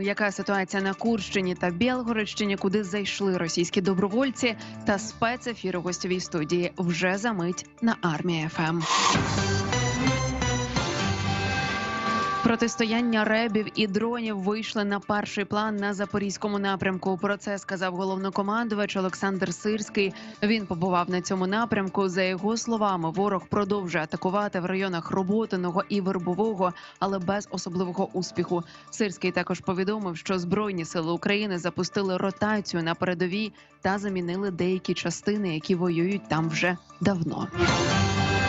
Яка ситуація на Курщині та Білгородщині, куди зайшли російські добровольці, та спецефір у гостьовій студії вже за мить на армія ФМ. Протистояння ребів і дронів вийшли на перший план на запорізькому напрямку. Про це сказав головнокомандувач Олександр Сирський. Він побував на цьому напрямку. За його словами, ворог продовжує атакувати в районах Роботиного і Вербового, але без особливого успіху. Сирський також повідомив, що збройні сили України запустили ротацію на передовій та замінили деякі частини, які воюють там вже давно.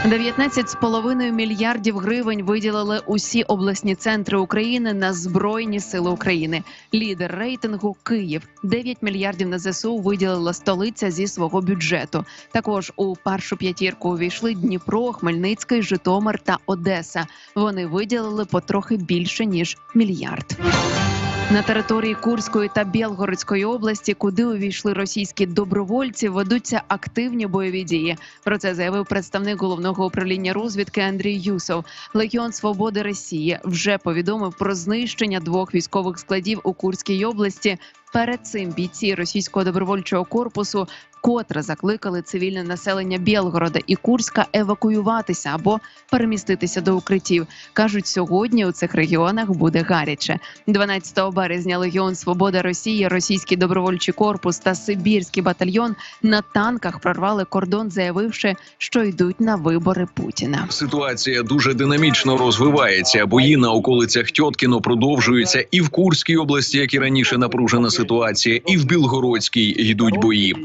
19,5 мільярдів гривень виділили усі обласні центри України на збройні сили України. Лідер рейтингу Київ 9 мільярдів на ЗСУ виділила столиця зі свого бюджету. Також у першу п'ятірку увійшли Дніпро, Хмельницький, Житомир та Одеса. Вони виділили потрохи більше ніж мільярд. На території Курської та Білгородської області, куди увійшли російські добровольці, ведуться активні бойові дії. Про це заявив представник головного управління розвідки Андрій Юсов. Легіон Свободи Росії вже повідомив про знищення двох військових складів у Курській області. Перед цим бійці російського добровольчого корпусу вкотре закликали цивільне населення Білгорода і Курська евакуюватися або переміститися до укриттів. кажуть, сьогодні у цих регіонах буде гаряче. 12 березня Легіон Свобода Росії, російський добровольчий корпус та Сибірський батальйон на танках прорвали кордон, заявивши, що йдуть на вибори Путіна. Ситуація дуже динамічно розвивається. Бої на околицях Тьоткіно продовжуються і в Курській області, як і раніше напружена ситуація, і в Білгородській йдуть бої.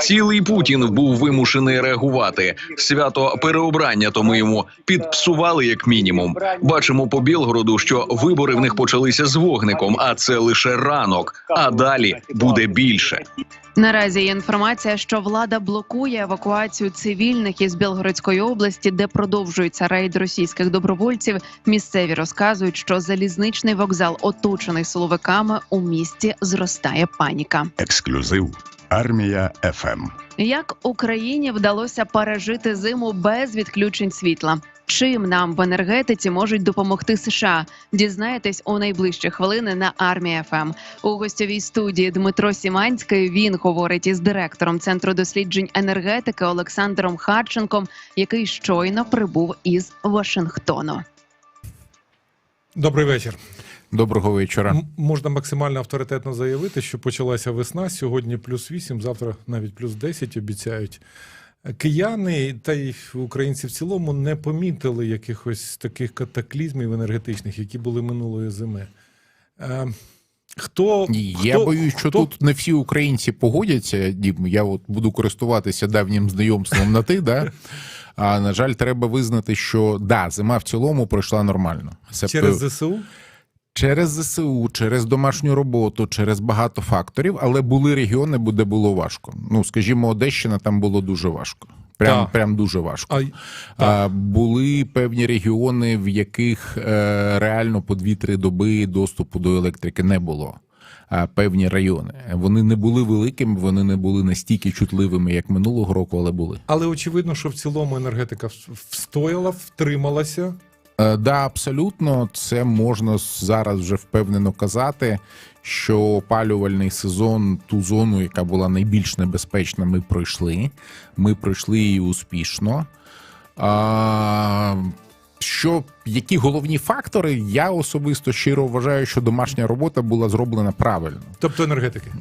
Цілий Путін був вимушений реагувати. Свято переобрання тому йому підпсували як мінімум. Бачимо по Білгороду, що вибори в них почалися з вогником, а це лише ранок. А далі буде більше. Наразі є інформація, що влада блокує евакуацію цивільних із Білгородської області, де продовжується рейд російських добровольців. Місцеві розказують, що залізничний вокзал, оточений силовиками, у місті зростає паніка. Ексклюзив Армія Ем. ФМ. Як Україні вдалося пережити зиму без відключень світла? Чим нам в енергетиці можуть допомогти США? Дізнаєтесь у найближчі хвилини на армія ФМ. У гостьовій студії Дмитро Сіманський. Він говорить із директором центру досліджень енергетики Олександром Харченком, який щойно прибув із Вашингтону. Добрий вечір. Доброго вечора. М- можна максимально авторитетно заявити, що почалася весна. Сьогодні плюс 8, завтра навіть плюс 10 обіцяють. Кияни та й українці в цілому не помітили якихось таких катаклізмів енергетичних, які були минулої зими. Е, хто, Я хто- боюсь, що хто- тут не всі українці погодяться. Дім, я от буду користуватися давнім знайомством на ти, да? А на жаль, треба визнати, що да, зима в цілому пройшла нормально. Це через ЗСУ через ЗСУ, через домашню роботу, через багато факторів, але були регіони, де було важко. Ну, скажімо, Одещина там було дуже важко. Прям, Так. прям дуже важко. а, А, були певні регіони, в яких е, реально по 2-3 доби доступу до електрики не було. А певні райони. Вони не були великими, вони не були настільки чутливими, як минулого року, але були. але очевидно, що в цілому енергетика встояла, втрималася. Е, да, абсолютно, це можна зараз вже впевнено казати, що опалювальний сезон, ту зону, яка була найбільш небезпечна, ми пройшли. Ми пройшли її успішно. А, що які головні фактори? Я особисто щиро вважаю, що домашня робота була зроблена правильно. Тобто енергетики.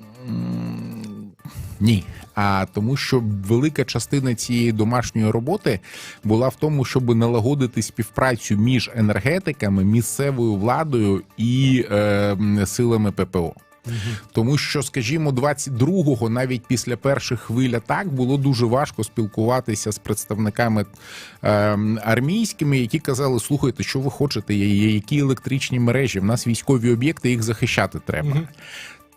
Ні. А тому, що велика частина цієї домашньої роботи була в тому, щоб налагодити співпрацю між енергетиками, місцевою владою і е, силами ППО. Тому що, скажімо, 22-го, навіть після перших хвиль атак, було дуже важко спілкуватися з представниками е, армійськими, які казали: слухайте, що ви хочете, які електричні мережі, в нас військові об'єкти, їх захищати треба. Мгм.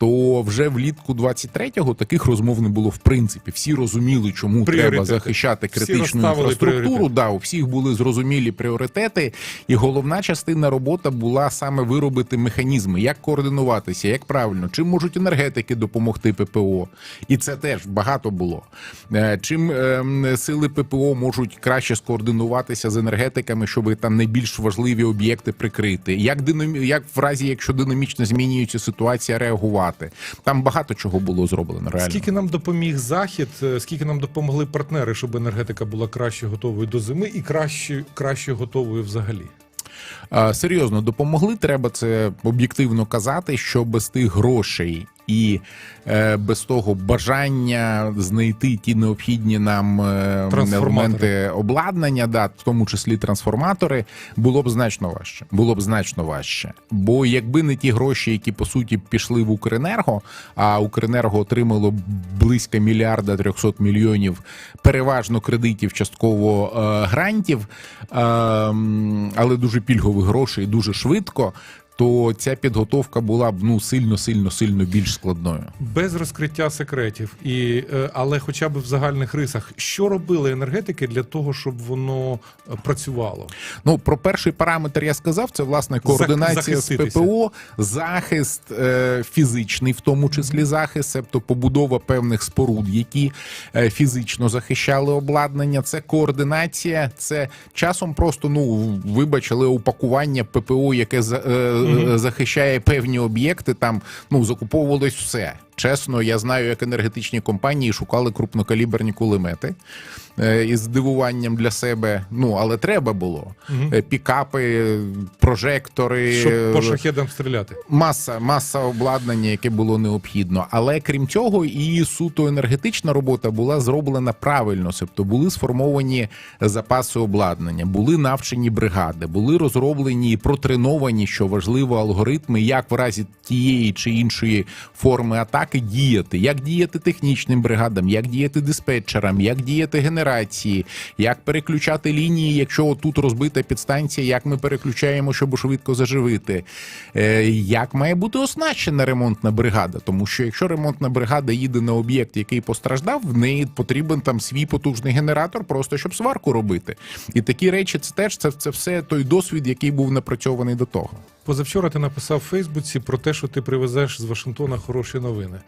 То вже влітку 23-го таких розмов не було в принципі. Всі розуміли, чому треба захищати критичну інфраструктуру. пріоритети. Да, у всіх були зрозумілі пріоритети, і головна частина роботи була саме виробити механізми, як координуватися, як правильно, чим можуть енергетики допомогти ППО, і це теж багато було. Е, Чим ем, сили ППО можуть краще скоординуватися з енергетиками, щоб там найбільш важливі об'єкти прикрити, як динамі... як в разі, якщо динамічно змінюється ситуація, реагувати. Там багато чого було зроблено. Реально Скільки нам допоміг захід, е, скільки нам допомогли партнери, щоб енергетика була краще готовою до зими і краще, краще готовою взагалі? Серйозно допомогли. Треба це об'єктивно казати, що без тих грошей і е, без того бажання знайти ті необхідні нам е, елементи обладнання, да, в тому числі трансформатори, було б значно важче. Було б значно важче. Бо якби не ті гроші, які по суті пішли в Укренерго, а Укренерго отримало близько мільярда 300 мільйонів переважно кредитів, частково е, грантів, е, але дуже пільгових грошей, дуже швидко. То ця підготовка була б ну сильно, сильно, сильно більш складною. Без розкриття секретів, і, е, але хоча б в загальних рисах, що робили енергетики для того, щоб воно е, працювало? Ну про перший параметр я сказав. Це власне координація з. ППО, захист е, фізичний, в тому числі захист, тобто побудова певних споруд, які е, фізично захищали обладнання. Це координація, це часом просто ну вибачили упакування ППО, яке за- е. Захищає певні об'єкти. Там ну закуповувалось все. Чесно, я знаю, як енергетичні компанії шукали крупнокаліберні кулемети е, із здивуванням для себе. Ну але треба було. Е, пікапи, прожектори, Щоб по шахедам стріляти. маса, маса обладнання, яке було необхідно. Але крім цього, і суто енергетична робота була зроблена правильно. Тобто були сформовані запаси обладнання, були навчені бригади, були розроблені і протреновані, що важливо, алгоритми, як в разі тієї чи іншої форми атаки діяти, як діяти технічним бригадам, як діяти диспетчерам, як діяти генерації, як переключати лінії, якщо тут розбита підстанція, як ми переключаємо, щоб швидко заживити. Е, як має бути оснащена ремонтна бригада? Тому що якщо ремонтна бригада їде на об'єкт, який постраждав, в неї потрібен там свій потужний генератор, просто щоб сварку робити. І такі речі, це теж це, це все той досвід, який був напрацьований до того. Позавчора ти написав в Фейсбуці про те, що ти привезеш з Вашингтона хороші новини.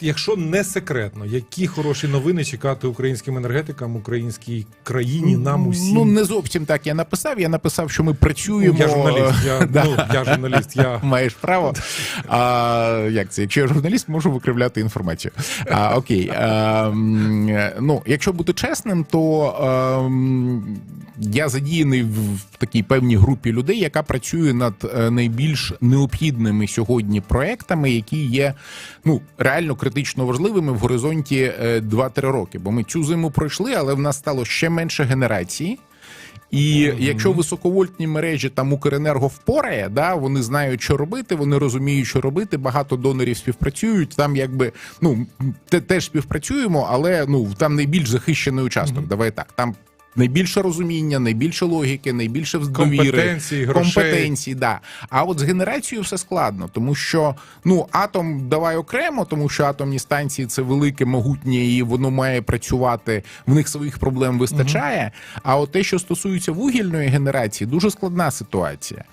Якщо не секретно, які хороші новини чекати українським енергетикам, українській країні, нам усім? Ну не зовсім так я написав. Я написав, що ми працюємо. я журналіст. Я, Да. ну, я журналіст. Я Маєш право. А, як це? Якщо я журналіст, можу викривляти інформацію. А, окей. А, ну, якщо бути чесним, то а, я задіяний в в такій певній групі людей, яка працює над е, найбільш необхідними сьогодні проектами, які є ну реально критично важливими в горизонті е, 2-3 роки. Бо ми цю зиму пройшли, але в нас стало ще менше генерації. І якщо високовольтні мережі там Укренерго впорає, да вони знають, що робити, вони розуміють, що робити. Багато донорів співпрацюють. Там якби ну те теж співпрацюємо, але ну там найбільш захищений участок. Давай так. Там найбільше розуміння, найбільше логіки, найбільше довіри. компетенції, грошей. Компетенції, да. А от з генерацією все складно, тому що ну атом давай окремо, тому що атомні станції це велике, могутнє, і воно має працювати. В них своїх проблем вистачає. А от те, що стосується вугільної генерації, дуже складна ситуація.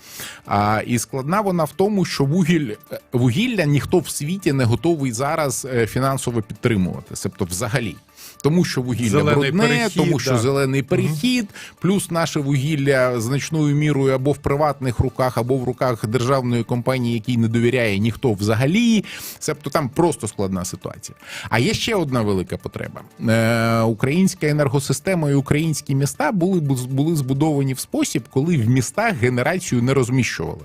А, і складна вона в тому, що вугіль вугілля ніхто в світі не готовий зараз е, фінансово підтримувати, тобто взагалі. Тому що вугілля Зелений брудне, перехід, тому що да. зелений перехід, плюс наше вугілля значною мірою або в приватних руках, або в руках державної компанії, якій не довіряє ніхто взагалі. Тобто там просто складна ситуація. А є ще одна велика потреба: е, українська енергосистема і українські міста були були збудовані в спосіб, коли в містах генерацію не розміщували.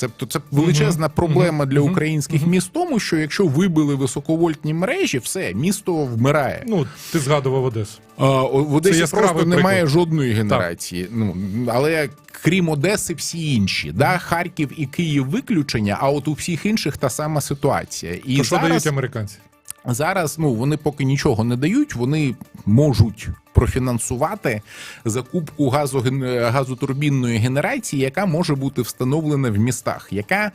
Тобто це величезна проблема для українських міст, тому що якщо вибили високовольтні мережі, все місто вмирає. Ну, ти згадував Одесу. А, в Одесі просто немає жодної генерації. Ну але крім Одеси, всі інші. Да, Харків і Київ виключення. А от у всіх інших та сама ситуація. І То що дають американці? Зараз ну вони поки нічого не дають, вони можуть профінансувати закупку газоген- газотурбінної генерації, яка може бути встановлена в містах, яка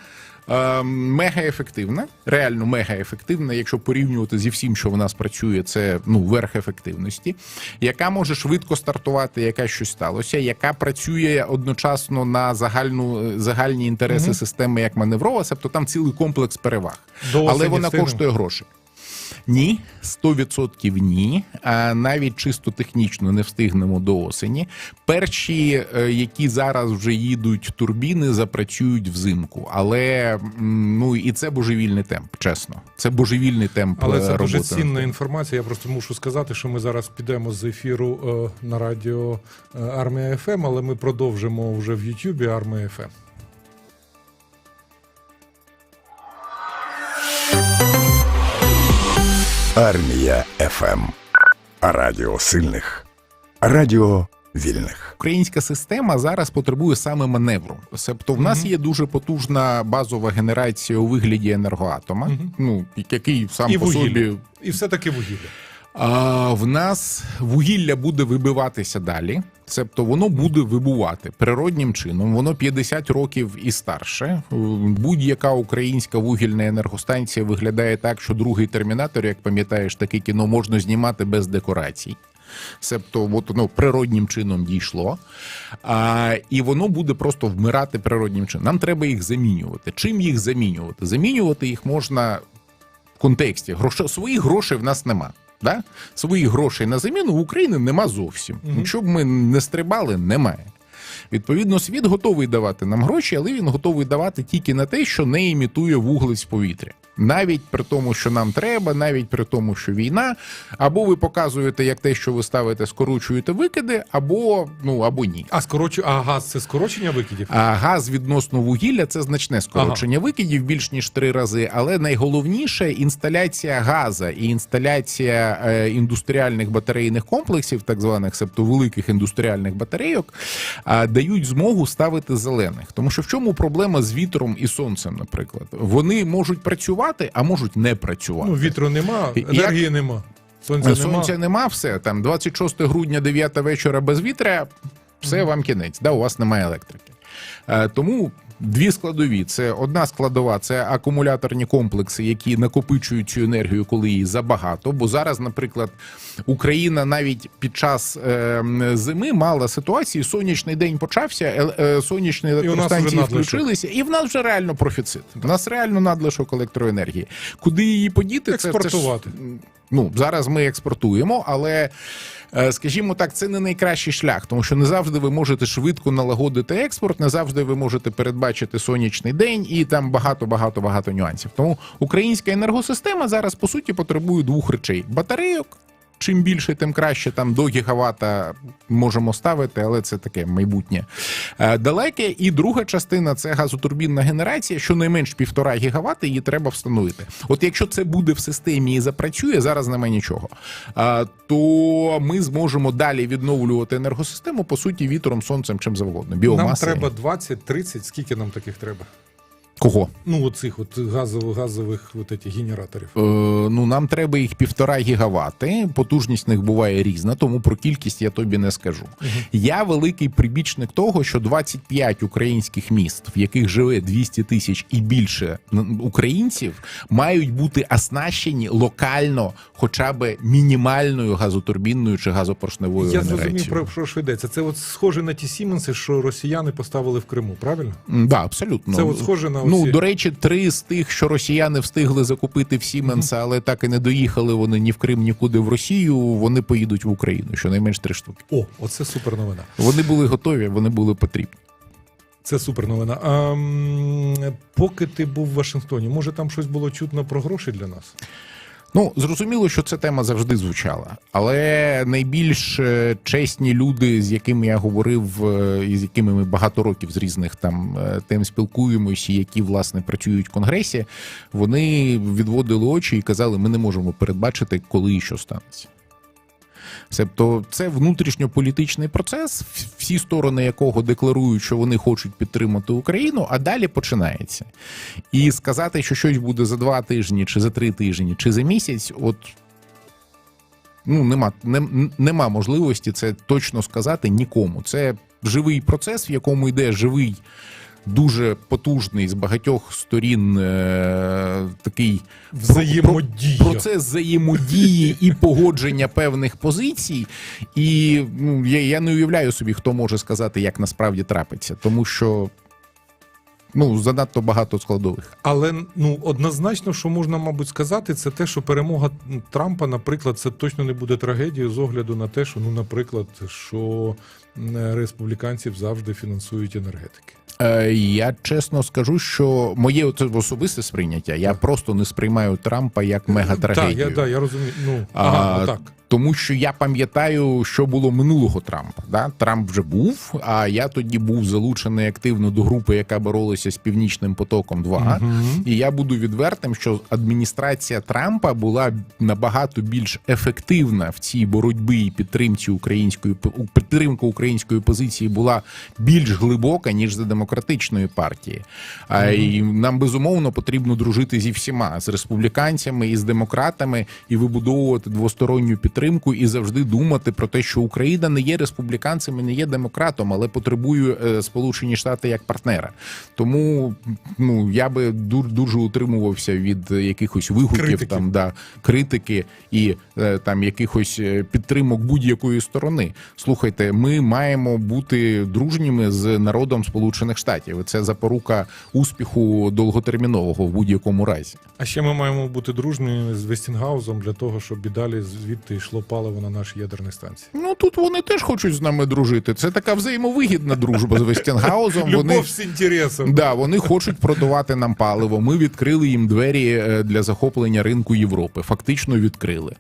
е, мегаефективна, реально мегаефективна, якщо порівнювати зі всім, що в нас працює, це ну верх ефективності, яка може швидко стартувати, яка щось сталося, яка працює одночасно на загальну загальні інтереси Мгм. системи як маневрова, тобто там цілий комплекс переваг, До але вона встигнемо? коштує гроші. Ні, 100% ні. А навіть чисто технічно не встигнемо до осені. Перші, е, які зараз вже їдуть турбіни, запрацюють взимку. Але ну і це божевільний темп, чесно. Це божевільний темп. Але е, це дуже цінна інформація. Я просто мушу сказати, що ми зараз підемо з ефіру е, на радіо Армія ФМ, але ми продовжимо вже в Ютубі Армія ФМ. Армія ФМ. Радіо сильних. Радіо вільних. Українська система зараз потребує саме маневру. Тобто, в нас є дуже потужна базова генерація у вигляді енергоатома, ну який сам І по вугілля. собі І все-таки вугілля. А в нас вугілля буде вибиватися далі, тобто воно буде вибувати природнім чином. Воно 50 років і старше. Будь-яка українська вугільна енергостанція виглядає так, що другий термінатор, як пам'ятаєш, таке кіно можна знімати без декорацій. Себто, от воно природнім чином дійшло, а, і воно буде просто вмирати природнім чином. Нам треба їх замінювати. Чим їх замінювати? Замінювати їх можна в контексті. Грошо, своїх грошей в нас нема. Да? Своїх грошей на заміну в Україні нема зовсім. Угу. Якщо б ми не стрибали, немає. Відповідно, світ готовий давати нам гроші, але він готовий давати тільки на те, що не імітує вуглець в повітрі. Навіть при тому, що нам треба, навіть при тому, що війна, або ви показуєте, як те, що ви ставите, скорочуєте викиди, або ну або ні. А скорочу, а газ це скорочення викидів? А газ відносно вугілля це значне скорочення викидів більш ніж три рази. Але найголовніше інсталяція газа і інсталяція е, індустріальних батарейних комплексів, так званих, себто великих індустріальних батарейок, а, дають змогу ставити зелених. Тому що в чому проблема з вітром і сонцем, наприклад, вони можуть працювати, а можуть не працювати. Ну, вітру нема, Як- енергії нема. Сонця. Сонця нема, все там 26 грудня, 9 вечора без вітря, все вам кінець. Да, у вас немає електрики. Е, тому дві складові: це одна складова, це акумуляторні комплекси, які накопичують цю енергію, коли її забагато. Бо зараз, наприклад, Україна навіть під час е, зими мала ситуації. Сонячний день почався, е, е, сонячні електростанції включилися, і в нас вже реально профіцит. У нас реально надлишок електроенергії. Куди її подіти? Це- це ж- Експортувати. Ну зараз ми експортуємо, але е, скажімо так, це не найкращий шлях, тому що не завжди ви можете швидко налагодити експорт, не завжди ви можете передбачити сонячний день і там багато, багато, багато нюансів. Тому українська енергосистема зараз по суті потребує двох речей: батарейок. Чим більше, тим краще. Там до гігавата можемо ставити, але це таке майбутнє е, далеке. І друга частина це газотурбінна генерація. Щонайменш півтора гігавата її треба встановити. От якщо це буде в системі і запрацює, зараз немає нічого. е, То ми зможемо далі відновлювати енергосистему по суті вітром, сонцем, чим завгодно. Нам треба 20-30, скільки нам таких треба? Кого? Ну, оцих от газових, газових от этих генераторів. Е, ну нам треба їх півтора гігавати. Потужність них буває різна, тому про кількість я тобі не скажу. Я великий прибічник того, що 25 українських міст, в яких живе 200 тисяч і більше українців, мають бути оснащені локально, хоча б мінімальною газотурбінною чи газопоршневою Я генерацією. зрозумів, про що ж йдеться. Це от схоже на ті Сіменси, що росіяни поставили в Криму, правильно? Да, абсолютно. Це от схоже на Ну, до речі, три з тих, що росіяни встигли закупити в Сіменса, але так і не доїхали вони ні в Крим, нікуди в Росію. Вони поїдуть в Україну, щонайменш три штуки. О, оце супер новина. Вони були готові, вони були потрібні. Це супер новина. А, поки ти був в Вашингтоні, може там щось було чутно про гроші для нас? Ну зрозуміло, що ця тема завжди звучала, але найбільш е, чесні люди, з якими я говорив, е, і з якими ми багато років з різних там е, тем спілкуємося, які власне працюють в конгресі, вони відводили очі і казали: ми не можемо передбачити, коли і що станеться. Тобто це внутрішньополітичний процес, всі сторони якого декларують, що вони хочуть підтримати Україну, а далі починається. І сказати, що щось буде за два тижні, чи за три тижні, чи за місяць, от. Ну, нема, нем- нема можливості це точно сказати нікому. Це живий процес, в якому йде живий, дуже потужний з багатьох сторін е- такий Взаємодія. процес взаємодії і погодження певних позицій. І ну, я, я не уявляю собі, хто може сказати, як насправді трапиться, тому що ну, занадто багато складових. Але ну однозначно, що можна, мабуть, сказати, це те, що перемога Трампа, наприклад, це точно не буде трагедією з огляду на те, що ну, наприклад, що республіканців завжди фінансують енергетики. Е, я чесно скажу, що моє це особисте сприйняття. Я просто не сприймаю Трампа як мегатрагедію. Так, я, да, я розумію. Ну А, так. Тому що я пам'ятаю, що було минулого Трампа. Да? Трамп вже був, а я тоді був залучений активно до групи, яка боролася з Північним потоком 2 І я буду відвертим, що адміністрація Трампа була набагато більш ефективна в цій боротьбі і підтримці української підтримка української позиції була більш глибока ніж за демократичної партії. А і нам безумовно потрібно дружити зі всіма з республіканцями і з демократами і вибудовувати двосторонню підтримку і завжди думати про те, що Україна не є республіканцем і не є демократом, але потребує е, Сполучені Штати як партнера. Тому ну я би ду- дуже утримувався від якихось вигуків Критики. там да критики і е, там якихось е, підтримок будь-якої сторони. Слухайте, ми маємо бути дружніми з народом Сполучених Штатів. Це запорука успіху довготермінового в будь-якому разі. А ще ми маємо бути дружними з Вестінгаузом для того, щоб і далі звідти йшло паливо на наші ядерні станції. Ну тут вони теж хочуть з нами дружити. Це така взаємовигідна дружба з Вестінгаузом. Вони з інтересом. Да, вони хочуть продавати нам паливо. Ми відкрили їм двері е, для захоплення ринку Європи. Фактично відкрили.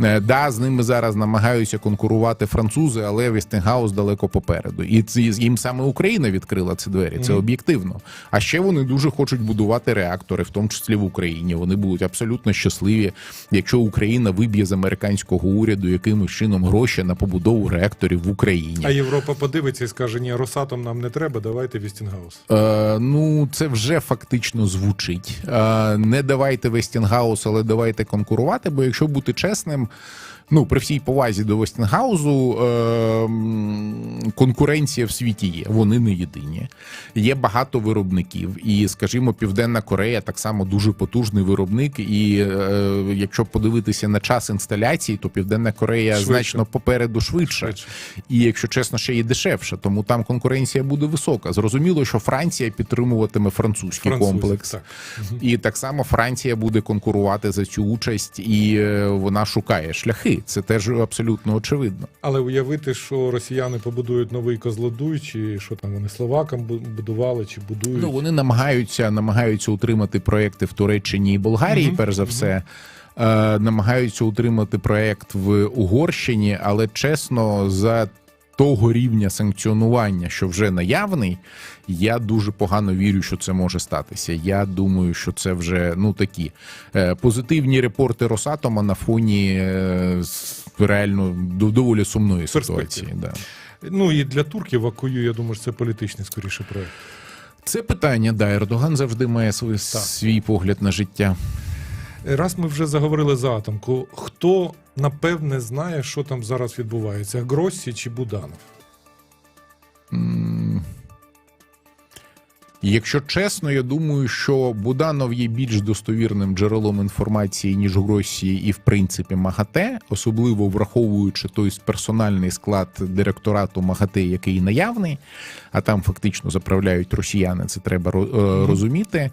Е, Да, з ними зараз намагаються конкурувати французи, але Вестінгаус далеко попереду. І це їм саме Україна відкрила ці двері. Це об'єктивно. А ще вони дуже хочуть будувати реактори, в тому числі в Україні. Вони будуть абсолютно щасливі, якщо Україна виб'є з американського уряду якимось чином гроші на побудову реакторів в Україні. А Європа подивиться і скаже: ні, Росатом нам не треба, давайте Вестінгаус. Е, ну, це вже фактично звучить. Е, не давайте Вестінгаус, але давайте конкурувати. Бо якщо бути чесним, ну при всій повазі до Вестінгаузу, е, конкуренція в світі є. Вони не єдині. Є багато виробників, і, скажімо, Південна Корея так само дуже потужний виробник. І е, якщо подивитися на час інсталяції, то Південна Корея Швидше. значно попереду швидше. Швидше. І якщо чесно, ще й дешевше, тому там конкуренція буде висока. Зрозуміло, що Франція підтримуватиме французький Французи, комплекс, так. і так само Франція буде конкурувати за цю участь, і е, вона шукає шляхи. Це теж абсолютно очевидно. Але уявити, що росіяни побудують новий Козлодуй, чи що там вони словакам бу- будували, чи будують. Ну вони намагаються намагаються утримати проекти в Туреччині і Болгарії, угу. перш за все. Угу. намагаються утримати проект в Угорщині, але чесно, за того рівня санкціонування, що вже наявний, я дуже погано вірю, що це може статися. Я думаю, що це вже ну такі е, позитивні репорти Росатома на фоні е, реально доволі сумної ситуації. Да. Ну і для турків Акую, я думаю, що це політичний скоріше проект. Це питання, да, Ердоган завжди має свій, свій погляд на життя. Раз ми вже заговорили за атомку, хто напевне знає, що там зараз відбувається? Гроссі чи Буданов? Якщо чесно, я думаю, що Буданов є більш достовірним джерелом інформації, ніж Гросі, і в принципі МАГАТЕ, особливо враховуючи той персональний склад директорату МАГАТЕ, який наявний, а там фактично заправляють росіяни. Це треба е, розуміти.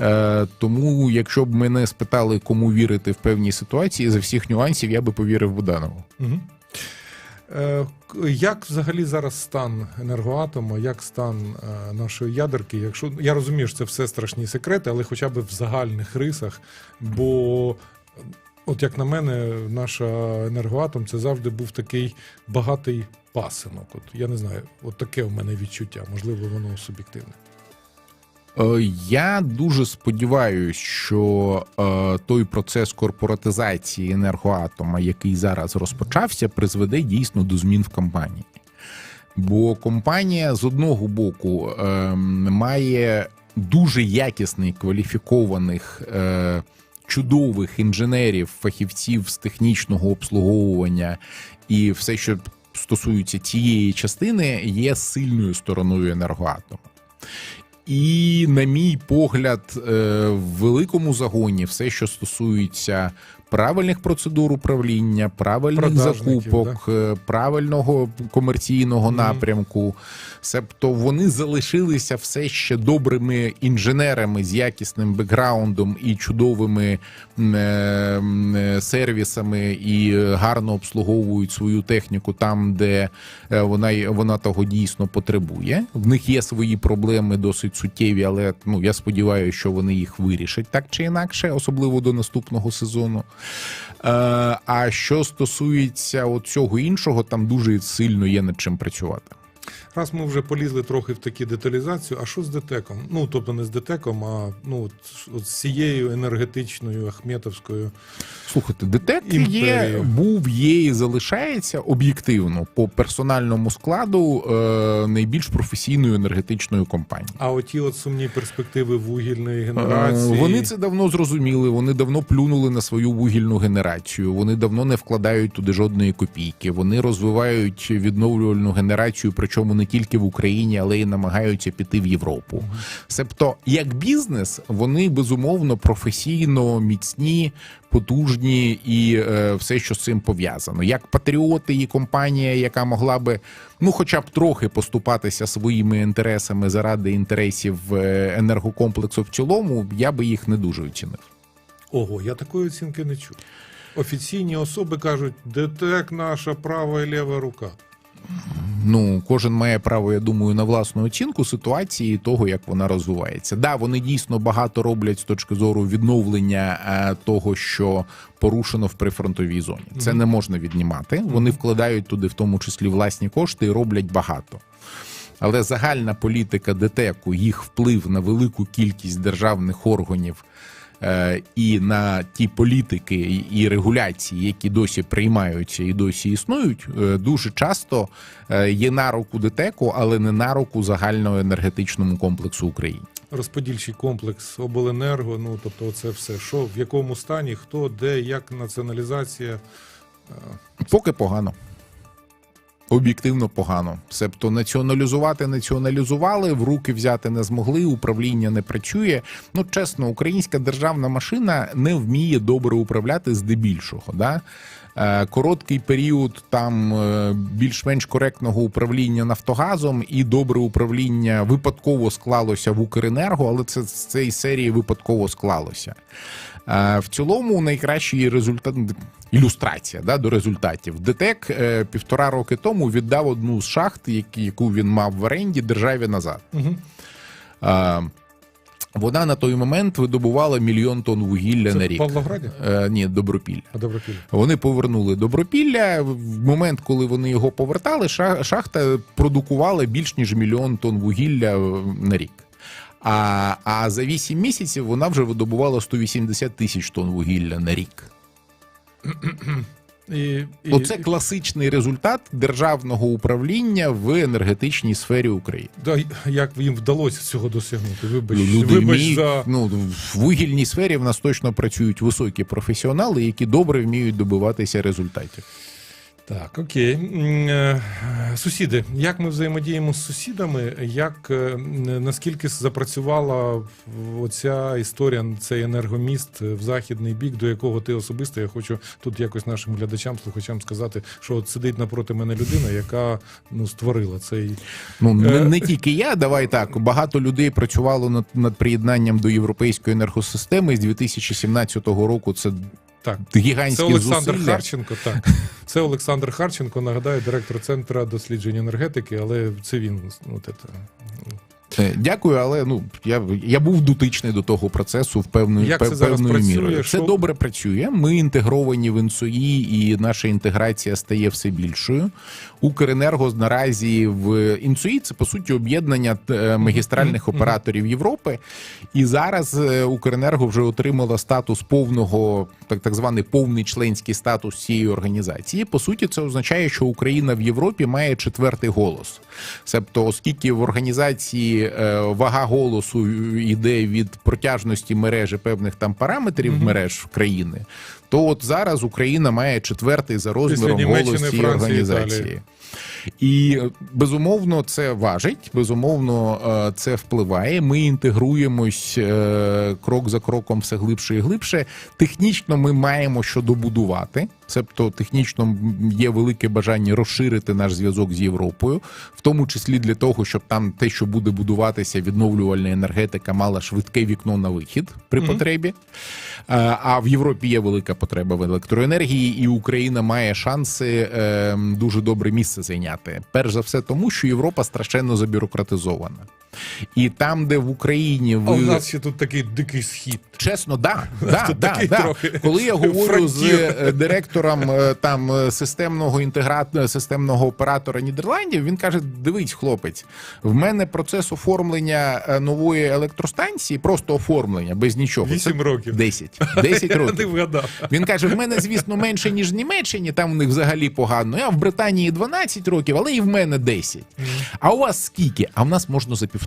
Е, Тому, якщо б мене спитали, кому вірити в певній ситуації, за всіх нюансів я би повірив Буданову. Е, як взагалі зараз стан енергоатому, як стан е, нашої ядерки? Якщо я розумію, що це все страшні секрети, але хоча б в загальних рисах. Бо, от як на мене, наша енергоатом це завжди був такий багатий пасинок. От я не знаю, от таке у мене відчуття, можливо, воно суб'єктивне. Е, Я дуже сподіваюся, що е, той процес корпоратизації енергоатома, який зараз розпочався, призведе дійсно до змін в компанії. Бо компанія з одного боку е, має дуже якісних кваліфікованих. Е, Чудових інженерів, фахівців з технічного обслуговування і все, що стосується цієї частини, є сильною стороною енергоатому. І, на мій погляд, е, в великому загоні все, що стосується правильних процедур управління, правильних Продажників, закупок, е, правильного комерційного Мгм. напрямку, себто вони залишилися все ще добрими інженерами з якісним бекграундом і чудовими е, е, сервісами, і гарно обслуговують свою техніку там, де вона вона того дійсно потребує. В них є свої проблеми досить суттєві, але ну я сподіваюся, що вони їх вирішать так чи інакше, особливо до наступного сезону. Е, а що стосується от цього іншого, там дуже сильно є над чим працювати. Раз ми вже полізли трохи в такі деталізацію, а що з ДТЕКом? Ну, тобто не з ДТЕКом, а ну, от, от з цією енергетичною Ахметовською. Слухайте, ДТЕК є, був, є і залишається об'єктивно по персональному складу е, найбільш професійною енергетичною компанією. А оті от сумні перспективи вугільної генерації. Е, Вони це давно зрозуміли. Вони давно плюнули на свою вугільну генерацію. Вони давно не вкладають туди жодної копійки. Вони розвивають відновлювальну генерацію, причому не тільки в Україні, але й намагаються піти в Європу. Себто, як бізнес, вони безумовно професійно міцні. Потужні і е, все, що з цим пов'язано, як патріоти і компанія, яка могла би ну, хоча б трохи поступатися своїми інтересами заради інтересів е, енергокомплексу в цілому, я би їх не дуже оцінив. Ого, я такої оцінки не чув. Офіційні особи кажуть, ДТЕК наша права і ліва рука. Ну, кожен має право, я думаю, на власну оцінку ситуації і того, як вона розвивається. Да, вони дійсно багато роблять з точки зору відновлення е, того, що порушено в прифронтовій зоні. Це не можна віднімати. Вони вкладають туди, в тому числі, власні кошти і роблять багато. Але загальна політика ДТЕКу, їх вплив на велику кількість державних органів і на ті політики і- регуляції, які досі приймаються і досі існують, е, дуже часто е, є на руку ДТЕКу, але не на руку загального енергетичному комплексу України. Розподільчий комплекс обленерго. Ну тобто, це все. Що в якому стані, хто, де, як націоналізація. Поки погано. Об'єктивно погано. Себто націоналізувати націоналізували, в руки взяти не змогли, управління не працює. Ну, чесно, українська державна машина не вміє добре управляти здебільшого. Да? Е, Короткий період там е, більш-менш коректного управління Нафтогазом і добре управління випадково склалося в Укренерго, але це з цієї серії випадково склалося. Е, В цілому найкращий результат ілюстрація да, до результатів. ДТЕК півтора роки тому віддав одну з шахт, яку він мав в оренді державі назад. Угу. Вона на той момент видобувала мільйон тонн вугілля Це на рік. Павлограді? Е, ні, добропілля. А Добропілля. Вони повернули добропілля. В момент, коли вони його повертали, шахта продукувала більш ніж мільйон тонн вугілля е, на рік. А, а за 8 місяців вона вже видобувала 180 тисяч тонн вугілля на рік. І, і, Оце класичний результат державного управління в енергетичній сфері України. да, як їм вдалося цього досягнути? Вибач, Люди вибач вміють, за ну, в вугільній сфері в нас точно працюють високі професіонали, які добре вміють добиватися результатів. Так, окей. Е, Сусіди, як ми взаємодіємо з сусідами? Як е, наскільки запрацювала оця історія, цей енергоміст в західний бік, до якого ти особисто? Я хочу тут якось нашим глядачам, слухачам сказати, що от сидить напроти мене людина, яка ну створила цей Ну не, Е. не тільки я, давай так. Багато людей працювало над, над приєднанням до європейської енергосистеми з 2017 року. Це так. гігантські Це Олександр зусилля. Харченко. Так, це Олександр Харченко. Нагадаю, директор центру досліджень енергетики, але це він. От це. Е, Дякую, але ну я, я був дотичний до того процесу в певною Як пев- це зараз певною працює? мірою. Що- Це добре працює. Ми інтегровані в НСОІ, і наша інтеграція стає все більшою. Укренерго наразі в ІНСОІ це по суті об'єднання е, магістральних операторів Європи. І зараз е, Укренерго вже отримала статус повного, так, так званий повний членський статус цієї організації. По суті, це означає, що Україна в Європі має четвертий голос. Себто, оскільки в організації е, вага голосу йде від протяжності мережі певних там параметрів Мгм. мереж країни, то от зараз Україна має четвертий за розміром голос цієї організації. Італії. І е, безумовно це важить, безумовно, е, це впливає. Ми інтегруємось крок за кроком все глибше і глибше. Технічно ми маємо що добудувати. Себто технічно є велике бажання розширити наш зв'язок з Європою, в тому числі для того, щоб там те, що буде будуватися, відновлювальна енергетика, мала швидке вікно на вихід при Мгм. потребі. А в Європі є велика потреба в електроенергії, і Україна має шанси е, дуже добре місце зайняти. Перш за все, тому що Європа страшенно забюрократизована. І там, де в Україні А ви у нас ще тут такий дикий схід. Чесно, да, да, да, да. Коли я говорю з е, директором е, там е, системного інтегра... системного оператора Нідерландів, він каже: дивись, хлопець, в мене процес оформлення нової електростанції, просто оформлення без нічого. Вісім років. 10. 10 Ти років. вгадав. Він каже: в мене, звісно, менше ніж в Німеччині, там у них взагалі погано. А в Британії 12 років, але і в мене 10. А у вас скільки? А в нас можна за півтора.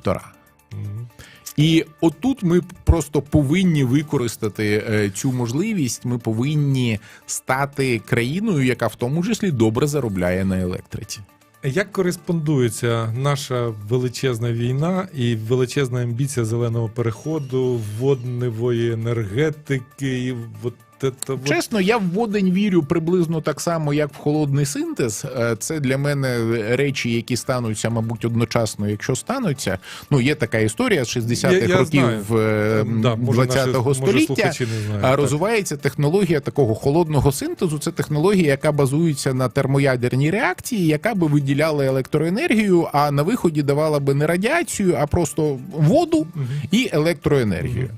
І отут ми просто повинні використати е, цю можливість. Ми повинні стати країною, яка в тому числі добре заробляє на електриці. Як кореспондується наша величезна війна і величезна амбіція зеленого переходу, водневої енергетики? І от... Чесно, я в водень вірю приблизно так само, як в холодний синтез. Е, Це для мене речі, які стануться, мабуть, одночасно, якщо стануться. Ну, є така історія з 60-х Я- я років е, Да, 20-го століття. А так. розвивається технологія такого холодного синтезу. Це технологія, яка базується на термоядерній реакції, яка би виділяла електроенергію, а на виході давала би не радіацію, а просто воду і електроенергію.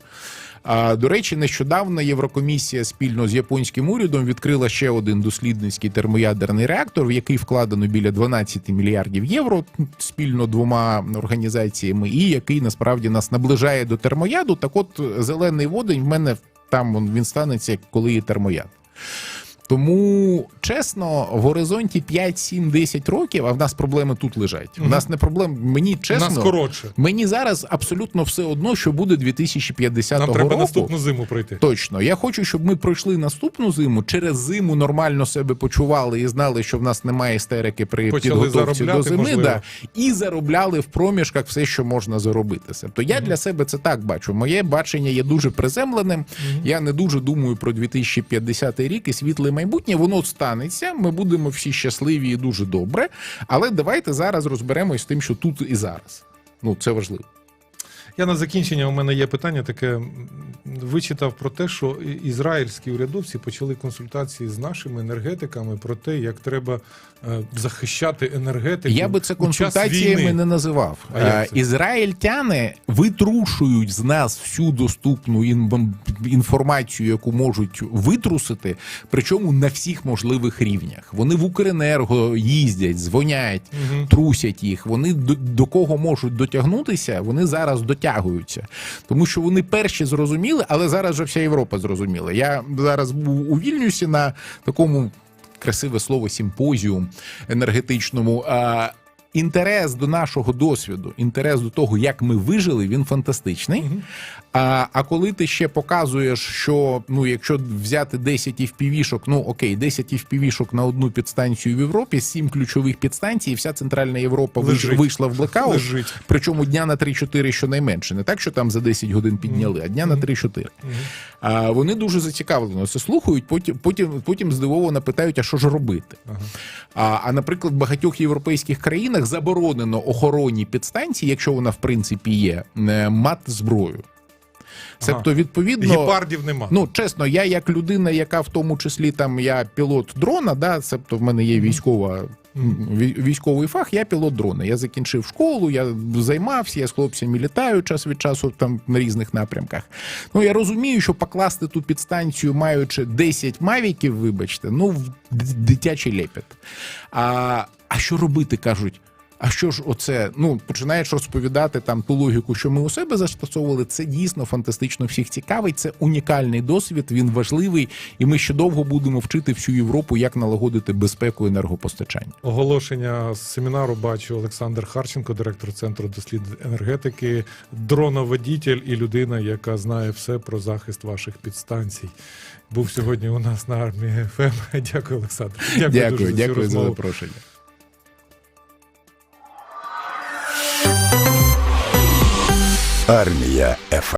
А до речі, нещодавно Єврокомісія спільно з японським урядом відкрила ще один дослідницький термоядерний реактор, в який вкладено біля 12 мільярдів євро спільно двома організаціями, і який насправді нас наближає до термояду. Так, от зелений водень в мене там він станеться, коли є термояд. Тому чесно, в горизонті 5, 7, 10 років, а в нас проблеми тут лежать. У нас не проблем. Мені чесно, Нас коротше. Мені зараз абсолютно все одно, що буде 2050 Нам треба року. наступну зиму пройти. Точно, я хочу, щоб ми пройшли наступну зиму. Через зиму нормально себе почували і знали, що в нас немає істерики при Почали підготовці до зими. можливо. Да, і заробляли в проміжках все, що можна заробити. Тобто я для себе це так бачу. Моє бачення є дуже приземленим. Я не дуже думаю про 2050 рік і світле майбутнє. Воно станеться. Ми будемо всі щасливі і дуже добре. Але давайте зараз розберемось з тим, що тут і зараз. Ну це важливо. Я на закінчення у мене є питання таке. Вичитав про те, що ізраїльські урядовці почали консультації з нашими енергетиками про те, як треба е, захищати енергетику. Я би це консультаціями не називав. А Е? Ізраїльтяни витрушують з нас всю доступну інформацію, яку можуть витрусити, причому на всіх можливих рівнях. Вони в Укренерго їздять, дзвонять, Мгм. трусять їх. Вони до, до кого можуть дотягнутися, вони зараз дотягуються, тому що вони перші зрозуміли, але зараз вже вся Європа зрозуміла. Я зараз був у Вільнюсі на такому красиве слово симпозіум енергетичному. А, Інтерес до нашого досвіду, інтерес до того, як ми вижили, він фантастичний. А, а коли ти ще показуєш, що ну, якщо взяти 10 FPV-шок, ну окей, 10 FPV-шок на одну підстанцію в Європі, 7 ключових підстанцій, і вся Центральна Європа Лежить. вийшла в блекаут. Лежить. Причому дня на 3-4 щонайменше. Не так, що там за 10 годин підняли, а дня на 3-4. А вони дуже зацікавлено це слухають. Потім, потім, потім здивовано питають, а що ж робити? Ага. А, а наприклад, в багатьох європейських країнах заборонено охоронні підстанції, якщо вона в принципі є, е, мати зброю. Тобто, відповідно, Гепардів нема. Ну, чесно, я як людина, яка в тому числі там я пілот дрона, да, тобто в мене є військова. Військовий фах, я пілот дрона. Я закінчив школу, я займався, я з хлопцями літаю час від часу там на різних напрямках. Ну я розумію, що покласти ту підстанцію, маючи 10 мавіків, вибачте, ну дитячий лепет. А, а що робити, кажуть? А що ж оце? Ну починаєш розповідати там ту логіку, що ми у себе застосовували. Це дійсно фантастично всіх цікавить. Це унікальний досвід. Він важливий, і ми ще довго будемо вчити всю Європу, як налагодити безпеку енергопостачання. Оголошення з семінару бачу Олександр Харченко, директор центру досліджень енергетики, дроноводітель і людина, яка знає все про захист ваших підстанцій. Був сьогодні у нас на армії ФМ. Дякую, Олександр. Дякую, дуже Дякую, за за запрошення. Армія ФМ.